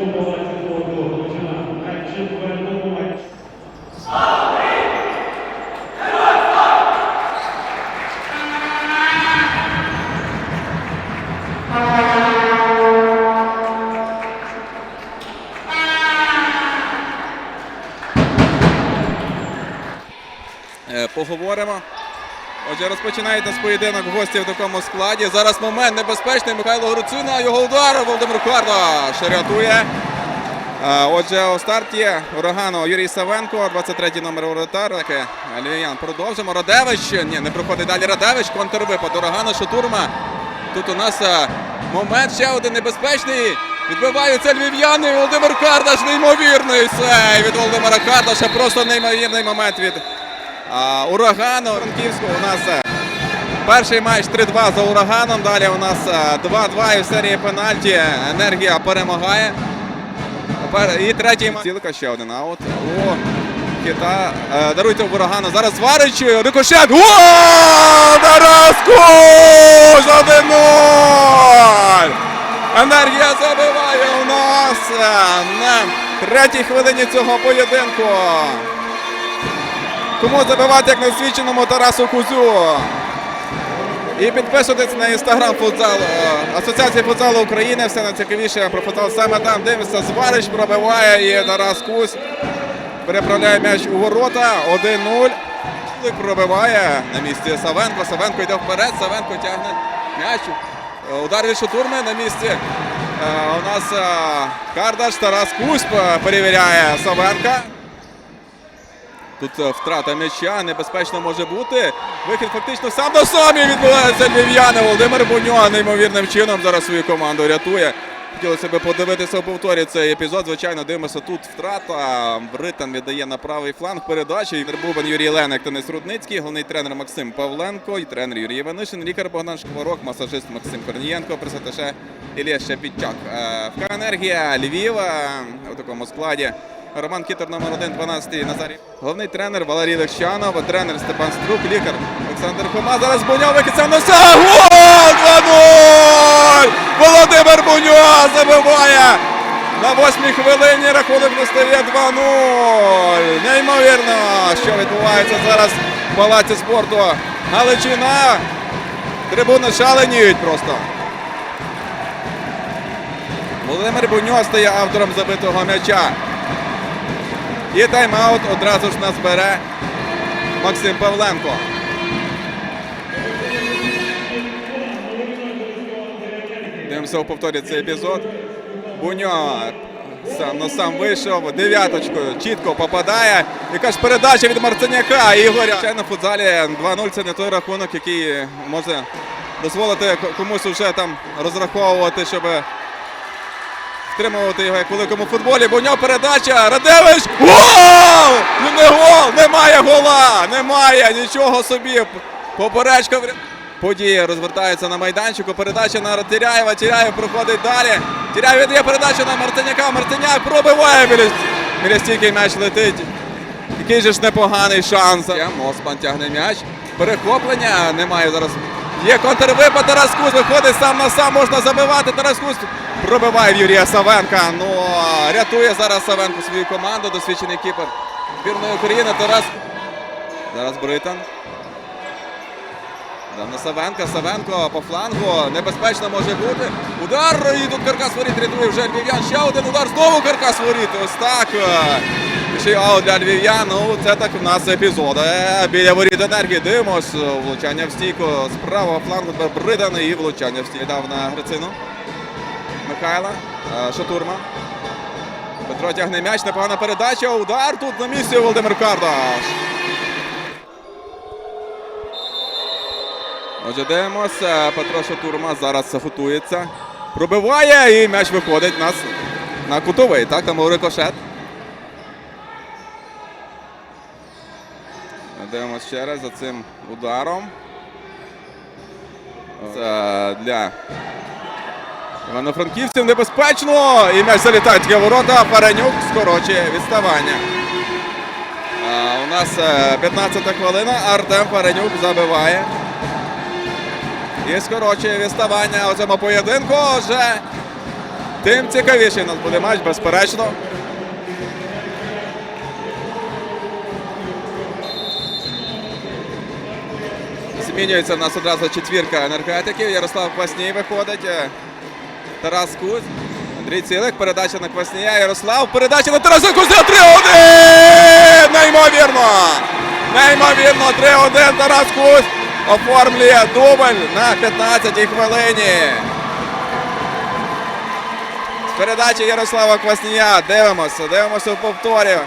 football. Отже, розпочинають нас поєдинок гості в такому складі. Зараз момент небезпечний. Михайло Груцина. Його удар. Володимир Квардаш рятує. Отже, у старті урагану Юрій Савенко, 23-й номер воротар. Таке. Продовжимо. Радевич. Ні, не проходить далі Радевич. Контрвипад урагану Шатурма. Тут у нас момент ще один небезпечний. Відбиваються львів'яни. Володимир Кардаш. Неймовірний сей від Володимира Кардаша. Просто неймовірний момент від урагану Франківського. У нас е, перший матч 3-2 за ураганом. Далі у нас е, 2-2 і в серії пенальті. Енергія перемагає. І третій матч. Цілика ще один аут. О, хіта. Е, Даруйте в урагану. Зараз Варич. Рикошет. О! Тарас Кусь! 1-0! Енергія забиває у нас е, на третій хвилині цього поєдинку. Кому забивати як неосвіченому Тарасу Кузю. І підписуйтесь на інстаграм футзал е, Асоціації футзалу України. Все найцікавіше про футзал саме там. Дивимося, Зварич пробиває і Тарас Кузь переправляє м'яч у ворота. 1-0. Пробиває на місці Савенко. Савенко йде вперед. Савенко тягне м'яч. Е, Удар від Шатурми на місці. Е, У нас Кардаш Тарас Кузь перевіряє Савенка. Тут е, втрата м'яча небезпечно може бути. Вихід фактично сам на самі відбувається львів'яни. Володимир Буньо неймовірним чином зараз свою команду рятує. Хотілося б подивитися у повторі цей епізод. Звичайно, дивимося тут втрата. Британ віддає на правий фланг передачі. Бубан, Юрій Леник, Денис Рудницький, головний тренер Максим Павленко і тренер Юрій Іванишин, лікар Богдан Шкварок, масажист Максим Корнієнко, пресаташе Ілія Щепітчак. Е, ФК Енергія Львів е, у такому складі. Роман Кітер номер 1, 12 Назарій. Головний тренер Валерій Легчанов, тренер Степан Струк, лікар Олександр Хома. Зараз Буньо викидця на все. Гол! 2-0! Володимир Буньо забиває! На восьмій хвилині рахунок настає 2-0. Неймовірно, що відбувається зараз в палаці спорту. Галичина. Трибуни шаленіють просто. Володимир Буньо стає автором забитого м'яча. І тайм-аут одразу ж нас бере Максим Павленко. Дивимося у повторі цей епізод. Буньо сам на сам вийшов. Дев'яточкою чітко попадає. Яка ж передача від Марценяка Ігоря. Ще на футзалі 2-0 це не той рахунок, який може дозволити комусь вже там розраховувати, щоб втримувати його як в великому футболі. Буньо передача. Радевич! Гол! Ну не гол! Немає гола! Немає! Нічого собі! Поперечка в Подія розвертається на майданчику. Передача на Тіряєва. Тіряєв проходить далі. Тіряєв віддає передачу на Мартиняка. Мартиняк пробиває біля, стійки м'яч летить. Який же ж непоганий шанс. Моспан тягне м'яч. Перехоплення немає зараз. Є контрвипад. Тарас Куз виходить сам на сам. Можна забивати. Тарас Куз пробиває Юрія Савенка. Ну рятує зараз Савенко свою команду. Досвідчений кіпер збірної України. Тарас. Зараз Британ. На Савенка, Савенко по флангу. Небезпечно може бути. Удар! І тут Каркас воріт рятує вже львів'ян. Ще один удар. Знову Каркас воріт. Ось так. Ще аут для львів'ян. Ну, це так в нас епізод. Біля воріт енергії дивимось. Влучання в стійку з правого флангу. Бридан і влучання в стійку. Дав на Грицину. Михайла. Е, Шатурма. Петро тягне м'яч. Непогана передача. Удар тут на місці Володимир Кардаш. Отже, дивимося. Петро Шатурма зараз готується. Пробиває і м'яч виходить нас на кутовий. Так, там рикошет. Дивимося ще раз за цим ударом. Це для Івано-Франківців небезпечно. І м'яч залітає таке ворота. Паренюк скорочує відставання. А, у нас 15 хвилина. Артем Паренюк забиває. І скорочує відставання у цьому поєдинку. Вже тим цікавіший у нас буде матч, безперечно. Змінюється в нас одразу четвірка енергетиків. Ярослав Квасній виходить. Тарас Куз. Андрій Цілик. Передача на Кваснія. Ярослав. Передача на Тараса Кузя. 3-1! Неймовірно! Неймовірно! 3-1. Тарас Куз оформлює дубль на 15-й хвилині. З передачі Ярослава Кваснія. Дивимося. Дивимося в повторі.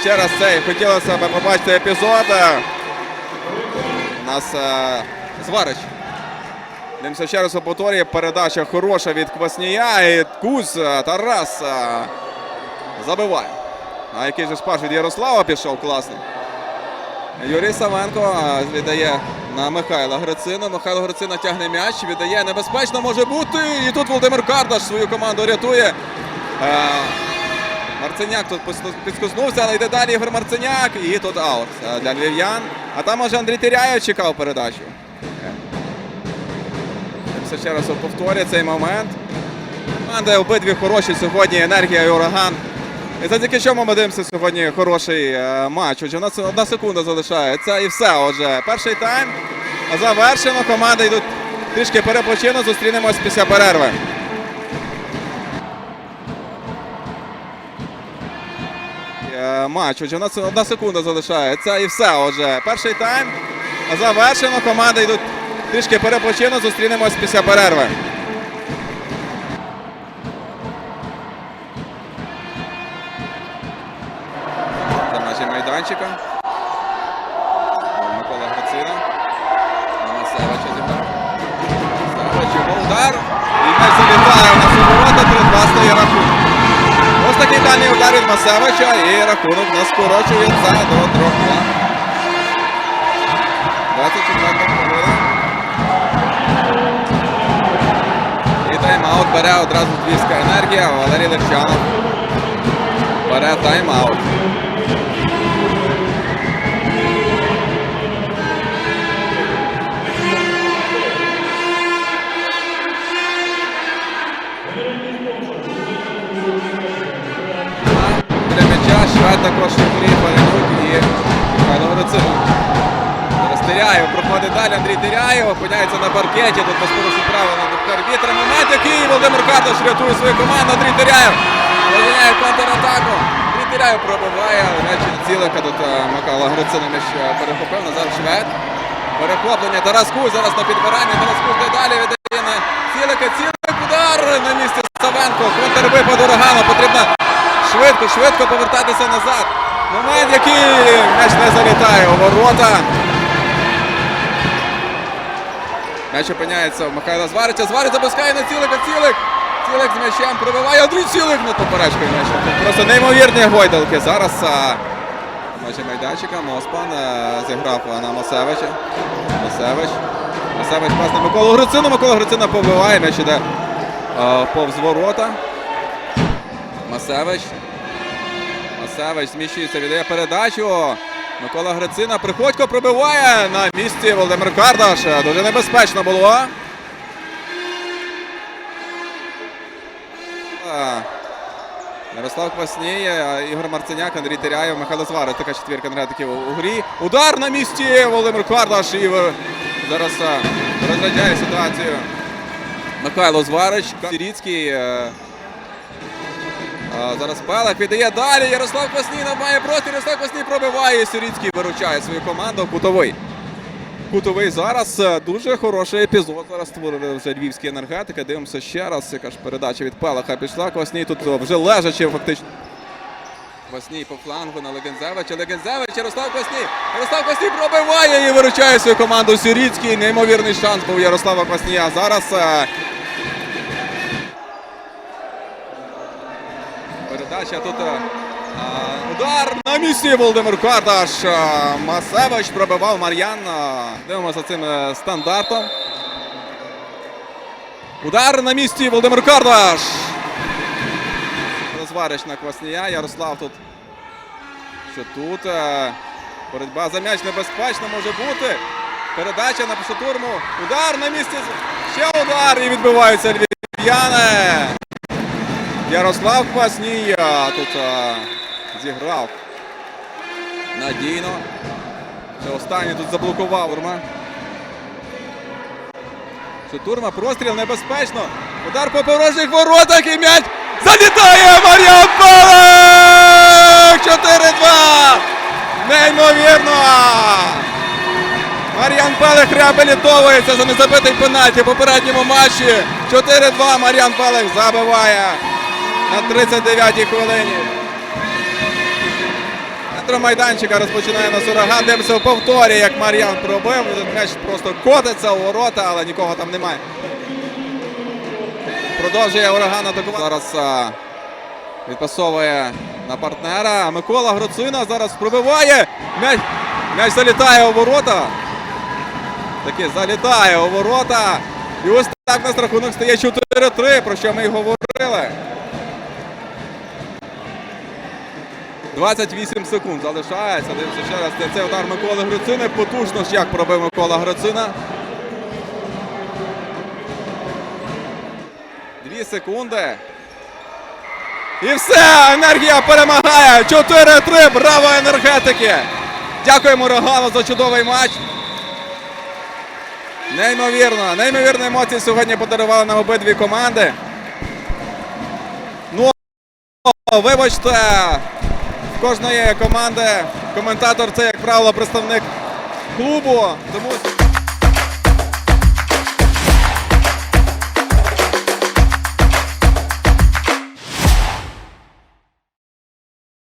Ще раз цей хотілося б побачити епізод. У нас е, Зварич. Дивимося ще раз у повторі. Передача хороша від Кваснія. І Куз е, Тарас е, забиває. А який же шпаж від Ярослава пішов класний. Юрій Савенко е, віддає на Михайла Грицина. Михайло Грицина тягне м'яч, віддає небезпечно може бути. І тут Володимир Кардаш свою команду рятує. Марценяк тут підскознувся, але йде далі Ігор Марценяк. І тут аут для львів'ян. А там може Андрій Тіряєв чекав передачу. Все ще раз повторі цей момент. Команди обидві хороші сьогодні. Енергія і ураган. І завдяки чому ми дивимося сьогодні хороший е, матч. Отже, у нас одна секунда залишається і все. Отже, перший тайм завершено. Команди йдуть трішки перепочину. Зустрінемось після перерви. Е, Матч. Отже, у нас одна секунда залишається і все. Отже, перший тайм завершено. Команди йдуть трішки перепочину. Зустрінемось після перерви. За межі майданчика. Микола Грицина. На Севича зіграв. Севич, його удар. І м'яч залітає на ворота. 3-2 стає рахунок. Ось такий дальній удар від Масевича і рахунок не скорочується до 3-2. Бере одразу Львівська енергія. Валерій Левчанов бере тайм-аут. Для швед також Андрій Паренюк і Михайло Грицин. Теряєв проходить далі. Андрій Теряєв опиняється на паркеті. Тут без порушень правил на арбітра. Момент, який Володимир Карташ рятує свою команду. Андрій Теряєв розганяє контратаку. Андрій Теряєв пробиває, м'яч цілика. Тут е, Михайло Грицин м'яч е, перехопив. Назар Швед. Перехоплення. Тарас Кузь зараз на підбиранні. Тарас йде далі віддає на цілика. Цілик удар на місці Савенко. Контрвипад урагану. Потрібно швидко, швидко повертатися назад. Момент, який м'яч не залітає у ворота. М'яч опиняється в Михайла Зварича. Зварич запускає на цілика. Цілик. Цілик з м'ячем пробиває. Андрій Цілик над поперечкою м'яч. Тут Просто неймовірні гойдалки. Зараз межі майданчика Моспан а, зіграв на Масевича. Масевич. Масевич пас на Миколу Грицину. Микола Грицина побиває. М'яч іде а, повз ворота. Масевич. Масевич зміщується, віддає передачу. Микола Грицина. Приходько пробиває на місці Володимир Кардаш. Дуже небезпечно було. Ярослав Квасній, е, Ігор Марценяк, Андрій Теряєв, Михайло Зварич. Така четвірка енергетиків у грі. Удар на місці Володимир Кардаш. Ігор зараз е, розряджає ситуацію. Михайло Зварич, Сіріцький. Е, Зараз Пелик віддає далі. Ярослав Квасній має простір. Ярослав Квасній пробиває. Сиріцький виручає свою команду. Кутовий. Кутовий зараз е, дуже хороший епізод. Зараз створили вже львівські енергетики. Дивимося ще раз. Яка ж передача від Пелаха пішла. Квасній тут е, вже лежачи фактично. Квасній по флангу на Легензевича. Легензевич, Ярослав Квасній. Ярослав Квасній пробиває і виручає свою команду. Сиріцький. Неймовірний шанс був Ярослава Кваснія. Зараз Передача тут. е, а, удар на місці Володимир Кардаш. Масевич пробивав Мар'ян. Дивимося цим е, стандартом. Удар на місці Володимир Кардаш. Розварич на Кваснія. Ярослав тут. Що тут? е, Боротьба за м'яч небезпечна може бути. Передача на штурму. Удар на місці. Ще удар і відбиваються львів'яни. Ярослав Кваснія тут а, зіграв надійно. Це останній тут заблокував Урма. Це Турма, простріл небезпечно. Удар по порожніх воротах і м'яч залітає Мар'ян Палик! 4-2! Неймовірно! Мар'ян Пелех реабілітовується за незабитий пенальті в попередньому матчі. 4-2 Мар'ян Пелех забиває на 39-й хвилині. Центр майданчика розпочинає на сураган. Дивимося в повторі, як Мар'ян пробив. М'яч просто котиться у ворота, але нікого там немає. Продовжує ураган атакувати. Зараз а, відпасовує на партнера. Микола Гроцина зараз пробиває. М'яч, м'яч залітає у ворота. Таки залітає у ворота. І ось так у нас рахунок стає 4-3, про що ми й говорили. 28 секунд залишається. Дивимося ще раз. Це удар Миколи Грицини. Потужно ж як пробив Микола Грицина. Дві секунди. І все! Енергія перемагає! 4-3! Браво енергетики! Дякуємо Рогану за чудовий матч. Неймовірно, неймовірні емоції сьогодні подарували нам обидві команди. Ну, вибачте, кожної команди коментатор це, як правило, представник клубу. Тому